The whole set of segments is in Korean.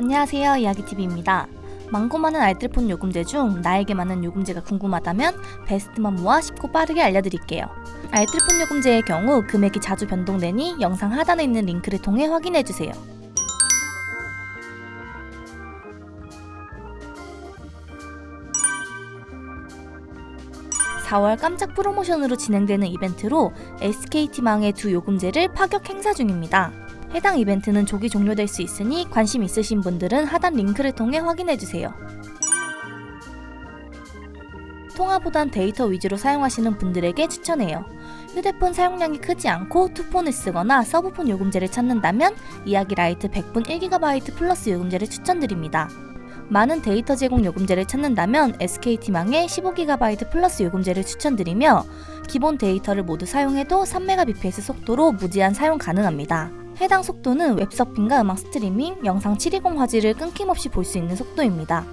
안녕하세요. 이야기TV입니다. 많고 많은 알뜰폰 요금제 중 나에게 맞는 요금제가 궁금하다면 베스트만 모아 쉽고 빠르게 알려드릴게요. 알뜰폰 요금제의 경우 금액이 자주 변동되니 영상 하단에 있는 링크를 통해 확인해주세요. 4월 깜짝 프로모션으로 진행되는 이벤트로 SKT망의 두 요금제를 파격 행사 중입니다. 해당 이벤트는 조기 종료될 수 있으니 관심 있으신 분들은 하단 링크를 통해 확인해주세요. 통화보단 데이터 위주로 사용하시는 분들에게 추천해요. 휴대폰 사용량이 크지 않고 투폰을 쓰거나 서브폰 요금제를 찾는다면 이야기 라이트 100분 1GB 플러스 요금제를 추천드립니다. 많은 데이터 제공 요금제를 찾는다면 SKT망의 15GB 플러스 요금제를 추천드리며 기본 데이터를 모두 사용해도 3Mbps 속도로 무제한 사용 가능합니다. 해당 속도는 웹서핑과 음악 스트리밍, 영상 720 화질을 끊김없이 볼 수 있는 속도입니다.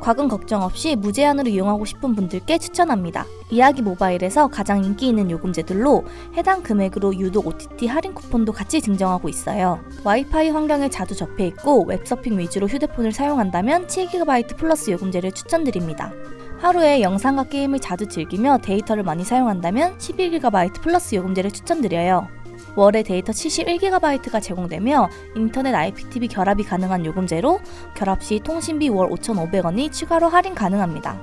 과금 걱정 없이 무제한으로 이용하고 싶은 분들께 추천합니다. 이야기 모바일에서 가장 인기 있는 요금제들로 해당 금액으로 유독 OTT 할인 쿠폰도 같이 증정하고 있어요. 와이파이 환경에 자주 접해 있고 웹서핑 위주로 휴대폰을 사용한다면 7GB 플러스 요금제를 추천드립니다. 하루에 영상과 게임을 자주 즐기며 데이터를 많이 사용한다면 11GB 플러스 요금제를 추천드려요. 월에 데이터 71GB가 제공되며 인터넷 IPTV 결합이 가능한 요금제로 결합 시 통신비 월 5,500원이 추가로 할인 가능합니다.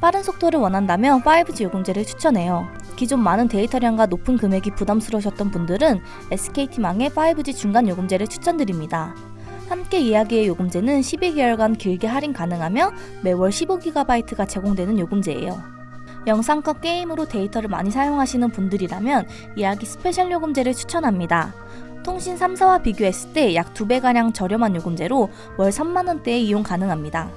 빠른 속도를 원한다면 5G 요금제를 추천해요. 기존 많은 데이터량과 높은 금액이 부담스러우셨던 분들은 SKT망의 5G 중간 요금제를 추천드립니다. 함께 이야기의 요금제는 12개월간 길게 할인 가능하며 매월 15GB가 제공되는 요금제예요. 영상과 게임으로 데이터를 많이 사용하시는 분들이라면 이야기 스페셜 요금제를 추천합니다. 통신 3사와 비교했을 때 약 2배가량 저렴한 요금제로 월 3만원대에 이용 가능합니다.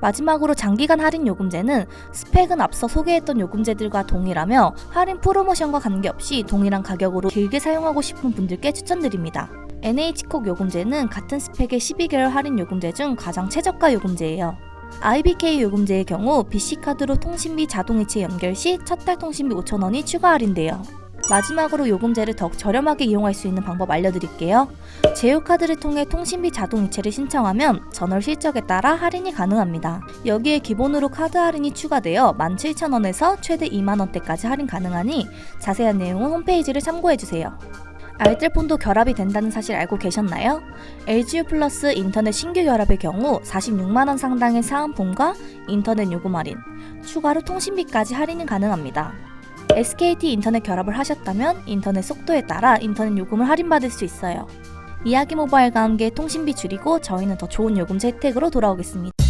마지막으로 장기간 할인 요금제는 스펙은 앞서 소개했던 요금제들과 동일하며 할인 프로모션과 관계없이 동일한 가격으로 길게 사용하고 싶은 분들께 추천드립니다. NH콕 요금제는 같은 스펙의 12개월 할인 요금제 중 가장 최저가 요금제예요. IBK 요금제의 경우 BC카드로 통신비 자동이체 연결 시 첫 달 통신비 5,000원이 추가 할인돼요. 마지막으로 요금제를 더욱 저렴하게 이용할 수 있는 방법 알려드릴게요. 제휴카드를 통해 통신비 자동이체를 신청하면 전월 실적에 따라 할인이 가능합니다. 여기에 기본으로 카드 할인이 추가되어 17,000원에서 최대 2만원대까지 할인 가능하니 자세한 내용은 홈페이지를 참고해주세요. 알뜰폰도 결합이 된다는 사실 알고 계셨나요? LGU 플러스 인터넷 신규 결합의 경우 46만원 상당의 사은품과 인터넷 요금 할인, 추가로 통신비까지 할인이 가능합니다. SKT 인터넷 결합을 하셨다면 인터넷 속도에 따라 인터넷 요금을 할인받을 수 있어요. 이야기 모바일과 함께 통신비 줄이고 저희는 더 좋은 요금제 혜택으로 돌아오겠습니다.